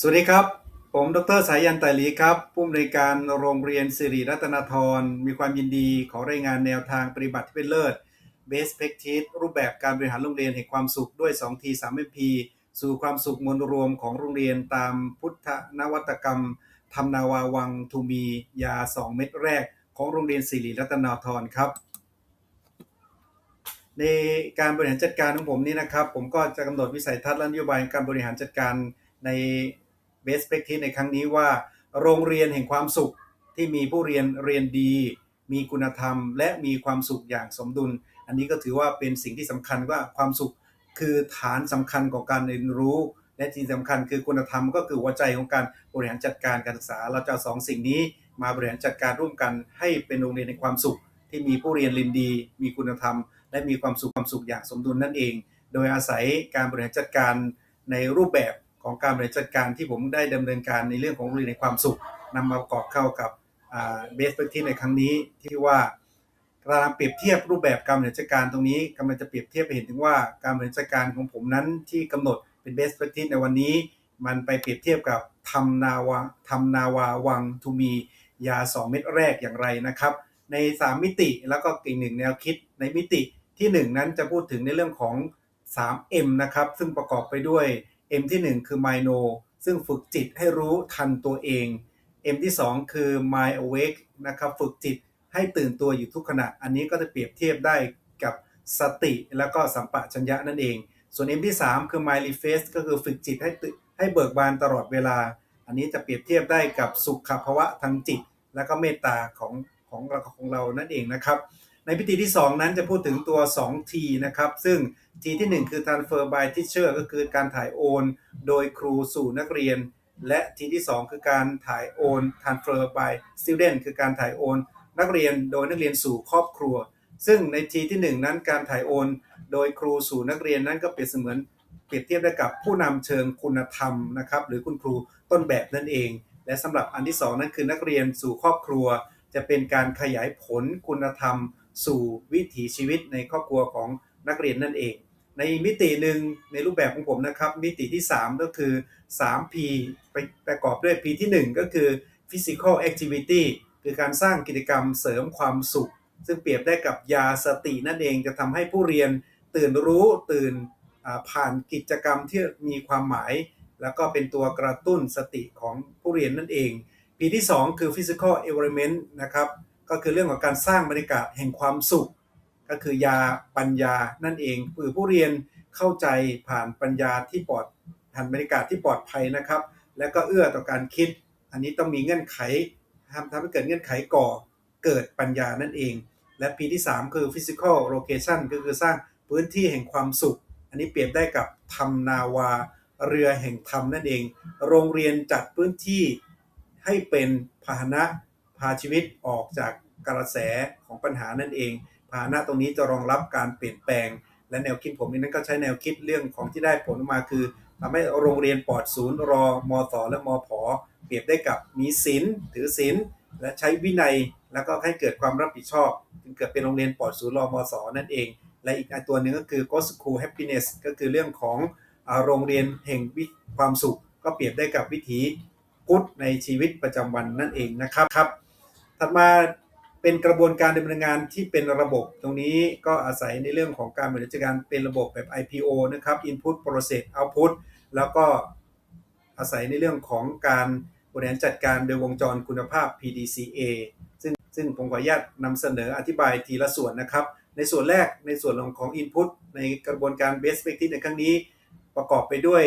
สวัสดีครับ ผมดรสายันไตรลีครับผู้อำนวยการโรงเรียนสิริรัตนทร มีความยินดีขอรายงานแนวทางปฏิบัติที่เป็นเลิศ Best Practice รูปแบบการบริหารโรงเรียนแห่งความสุขด้วย2ที3 MP สู่ความสุขมวลรวมของโรงเรียนตามพุทธนวัตกรรมทำนาวาวังทูมียา 2 เม็ดแรกของโรงเรียนสิริรัตนทรครับ ในการบริหารจัดการของผมนี่นะครับ ผมก็จะกำหนดวิสัยทัศน์และนโยบายการบริหารจัดการใน Best Practice ในครั้งนี้ว่า โรงเรียนแห่งความสุขที่มีผู้เรียนเรียนดี มีคุณธรรม และมีความสุขอย่างสมดุล อันนี้ก็ถือว่าเป็นสิ่งที่สำคัญว่าความสุขคือฐานสำคัญของการเรียนรู้ และที่สำคัญคือคุณธรรมก็คือหัวใจของการบริหารจัดการการศึกษา เราจะสองสิ่งนี้มาบริหารจัดการร่วมกัน ให้เป็นโรงเรียนในความสุข ที่มีผู้เรียนเรียนดี มีคุณธรรม และมีความสุขความสุขอย่างสมดุลนั่นเอง โดยอาศัยการบริหารจัดการในรูปแบบ ของการบริหารจัดการที่ผมได้ดำเนินการในเรื่องของโรงเรียนในความสุขนำมาประกอบเข้ากับเบสเ r ที่ในครั้งนี้ที่ว่าการเปรียบเทียบรูปแบบการบริหารจัดการตรงนี้กำลังจะเปรียบเทียบไปเห็นถึงว่าการบริหารจัดการของผมนั้นที่กำหนดเป็นเบสเ r ที่ในวันนี้ มันไปเปรียบเทียบกับทำนาวาทำนาวาวังทูมียา 2 เม็ดแรกอย่างไรนะครับ ใน 3 มิติแล้วก็อีกหนึ่งแนวคิดในมิติที่ 1 นั้นจะพูดถึงในเรื่องของ 3M นะครับ ซึ่งประกอบไปด้วย M ที่ 1 คือ Mino ซึ่งฝึกจิตให้รู้ทันตัวเอง M ที่ 2 คือ Mind Awake นะครับฝึกจิตให้ตื่นตัวอยู่ทุกขณะ อันนี้ก็จะเปรียบเทียบได้กับสติแล้วก็สัมปะชัญญะนั่นเอง ส่วน M ที่ 3 คือ Mind Refresh ก็คือฝึกจิตให้ให้เบิกบานตลอดเวลา อันนี้จะเปรียบเทียบได้กับสุขภาวะทางจิต แล้วก็เมตตาของของเราของเรานั่นเองนะครับ ในพิธีที่ 2 นั้นจะพูดถึงตัว 2T นะครับ ซึ่ง T ที่ 1 คือ transfer by teacher ก็คือการถ่ายโอน โดยครูสู่นักเรียน และ T ที่ 2 คือการถ่ายโอน transfer by student คือการถ่ายโอน นักเรียนโดยนักเรียนสู่ครอบครัว ซึ่งใน T ที่ 1 นั้นการถ่ายโอน โดยครูสู่นักเรียนนั้นก็เปรียบเสมือนเปรียบเทียบได้กับผู้นำเชิงคุณธรรมนะครับ หรือคุณครูต้นแบบนั่นเอง และสำหรับอันที่ 2 นั้นคือนักเรียนสู่ครอบครัว จะเป็นการขยายผลคุณธรรม สู่วิถีชีวิตในครอบครัวของนักเรียนนั่นเอง ในมิติหนึ่งในรูปแบบของผมนะครับ มิติที่ 3 ก็คือ 3P ไปประกอบด้วย P ที่ 1 ก็คือ physical activity คือการสร้างกิจกรรมเสริมความสุข ซึ่งเปรียบได้กับยาสตินั่นเองจะทำให้ผู้เรียนตื่นรู้ตื่นผ่านกิจกรรมที่มีความหมาย แล้วก็เป็นตัวกระตุ้นสติของผู้เรียนนั่นเอง P ที่ 2 คือ physical environment นะครับก็คือเรื่องของการสร้างบรรยากาศแห่งความสุข ก็คือยาปัญญานั่นเองคือผู้เรียนเข้าใจผ่านปัญญาที่ปลอดผ่านบรรยากาศที่ปลอดภัยนะครับ และก็เอื้อต่อการคิด อันนี้ต้องมีเงื่อนไขทำทำให้เกิดเงื่อนไขก่อเกิดปัญญานั่นเอง และ P ที่ 3 คือ physical location ก็คือสร้างพื้นที่แห่งความสุข อันนี้เปรียบได้กับทำนาวาเรือแห่งธรรมนั่นเอง โรงเรียนจัดพื้นที่ ให้เป็นพาหนะพาชีวิตออกจากกระแสของปัญหานั่นเองพาหนะตรงนี้จะรองรับการเปลี่ยนแปลง และแนวคิดผมนั้นก็ใช้แนวคิดเรื่องของที่ได้ผลออกมาคือทำให้โรงเรียนปลอดศูนย์รอมอสอและมอผอเปรียบได้กับมีศีลถือศีลและใช้วินัยแล้วก็ให้เกิดความรับผิดชอบจึงเกิดเป็นโรงเรียนปลอดศูนย์รอมอสอนั่นเอง และอีกตัวหนึ่งก็คือ Go School Happiness ก็คือเรื่องของโรงเรียนแห่งความสุข ก็เปรียบได้กับวิถี พุทธในชีวิตประจำวันนั่นเองนะครับครับ ถัดมาเป็นกระบวนการดำเนินงานที่เป็นระบบ ตรงนี้ก็อาศัยในเรื่องของการบริหารจัดการเป็นระบบแบบ IPO นะครับ Input Process Output แล้วก็อาศัยในเรื่องของการบริหารจัดการโดยวงจรคุณภาพ PDCA ซึ่งซึ่งผมขออนุญาตนำเสนออธิบายทีละส่วนนะครับ ในส่วนแรกในส่วนของ Input ในกระบวนการ Best Practice ในครั้งนี้ ประกอบไปด้วย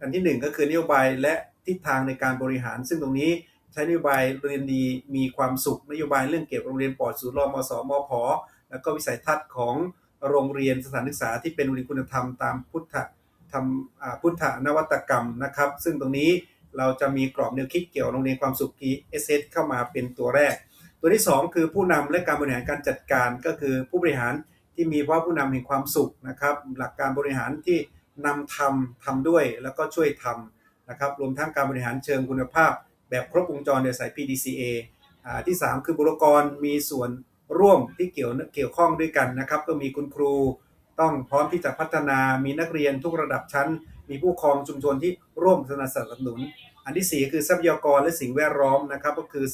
อันที่ 1 ก็คือนโยบายและ ทิศทางในการบริหาร ซึ่งตรงนี้ใช้นโยบายเรียนดีมีความสุขนโยบายเรื่องเก็บโรงเรียนปลอดศูนย์รอมสมพแล้วก็วิสัยทัศน์ของโรงเรียนสถานศึกษาที่เป็นโรงเรียนคุณธรรมตามพุทธธรรมพุทธนวัตกรรมนะครับ ซึ่งตรงนี้เราจะมีกรอบแนวคิดเกี่ยวโรงเรียนความสุข PSS เข้ามาเป็นตัวแรก ตัวที่ 2 คือผู้นำและการบริหารการจัดการก็คือผู้บริหารที่มีว่าผู้นำแห่งความสุขนะครับ หลักการบริหารที่นำทำทำด้วยแล้วก็ช่วยทำ นะครับรวมทั้งการบริหารเชิงคุณภาพ แบบครบวงจรโดยสาย PDCA ที่ 3 คือบุรกรมีส่วนร่วมที่เกี่ยวเกี่ยวข้องด้วยกันนะครับ ก็มีคุณครูต้องพร้อมที่จะพัฒนามีนักเรียนทุกระดับชั้น มีผู้ครองชุมชนที่ร่วมสนับสนุน อันที่ 4 คือทรัพยากรและสิ่งแวดล้อมนะครับก็คือ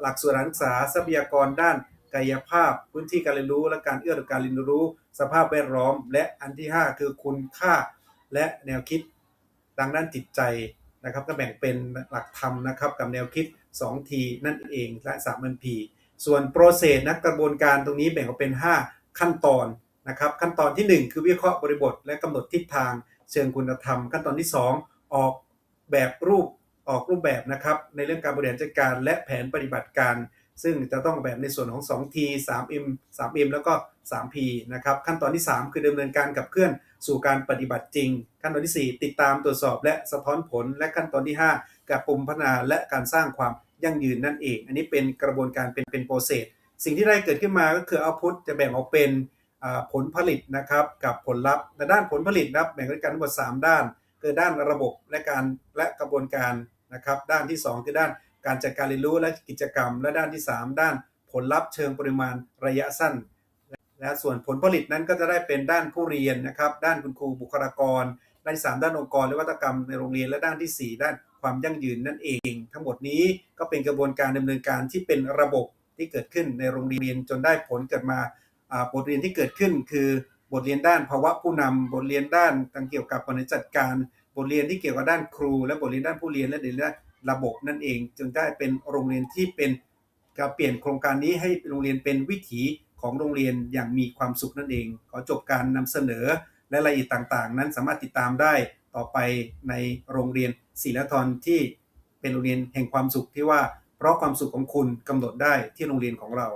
หลักสูตรการศึกษาทรัพยากรด้านกายภาพ พื้นที่การเรียนรู้ และการเอื้อต่อการเรียนรู้ สภาพแวดล้อม และอันที่ 5 คือคุณค่าและแนวคิด ทางด้านจิตใจนะครับก็แบ่งเป็นหลักธรรมนะครับกับแนวคิด 2T นั่นเองและ 3MP ส่วน process นะกระบวนการตรงนี้แบ่งออกเป็น 5 ขั้นตอนนะครับขั้นตอนทีหนึ่1 คือวิเคราะห์บริบท และกำหนดทิศทางเชิงคุณธรรม ขั้นตอนที่ 2 ออกแบบรูปออกรูปแบบนะครับในเรื่องการบริหารจัดการและแผนปฏิบัติการ ซึ่งจะต้องแบบในส่วนของ 2T 3M 3M แล้วก็ 3P นะครับ ขั้นตอนที่ 3 คือดำเนินการกับเคลื่อนสู่การปฏิบัติจริง ขั้นตอนที่ 4 ติดตามตรวจสอบและสะท้อนผล และขั้นตอนที่ 5 กับปุ่มพัฒนาและการสร้างความยั่งยืนนั่นเอง อันนี้เป็นกระบวนการเป็นเป็นโปรเซสสิ่งที่ได้เกิดขึ้นมาก็คือเอาพุทจะแบ่งออกเป็นผลผลิตนะครับกับผลลัพธ์ในด้านผลผลิตนะครับแบ่งเป็นกันทั้งหมด3 ด้าน คือด้านระบบและการและกระบวนการนะครับ ด้านที่ 2 คือด้าน การจัดการเรียนรู้และกิจกรรม และด้านที่ 3 ด้านผลลัพธ์เชิงปริมาณระยะสั้น และส่วนผลผลิตนั้นก็จะได้เป็นด้านผู้เรียนนะครับ ด้านคุณครูบุคลากร ด้านที่3ด้านองค์กรและวัตกรรมในโรงเรียนและด้านที่ 4 ด้านความยั่งยืนนั่นเอง ทั้งหมดนี้ก็เป็นกระบวนการดำเนินการที่เป็นระบบที่เกิดขึ้นในโรงเรียนจนได้ผลเกิดมาบทเรียนที่เกิดขึ้นคือบทเรียนด้านภาวะผู้นำบทเรียนด้านการเกี่ยวกับบริหารจัดการ บทเรียนที่เกี่ยวกับด้านครู และบทเรียนด้านผู้เรียนและเรียนด้าน ระบบนั่นเอง จึงได้เป็นโรงเรียนที่เป็นการเปลี่ยนโครงการนี้ให้โรงเรียนเป็นวิถีของโรงเรียนอย่างมีความสุขนั่นเอง ขอจบการนำเสนอและรายละเอียดต่างๆ นั้นสามารถติดตามได้ต่อไปในโรงเรียนศิลธรที่เป็นโรงเรียนแห่งความสุขที่ว่าเพราะความสุขของคุณกำหนดได้ที่โรงเรียนของเรา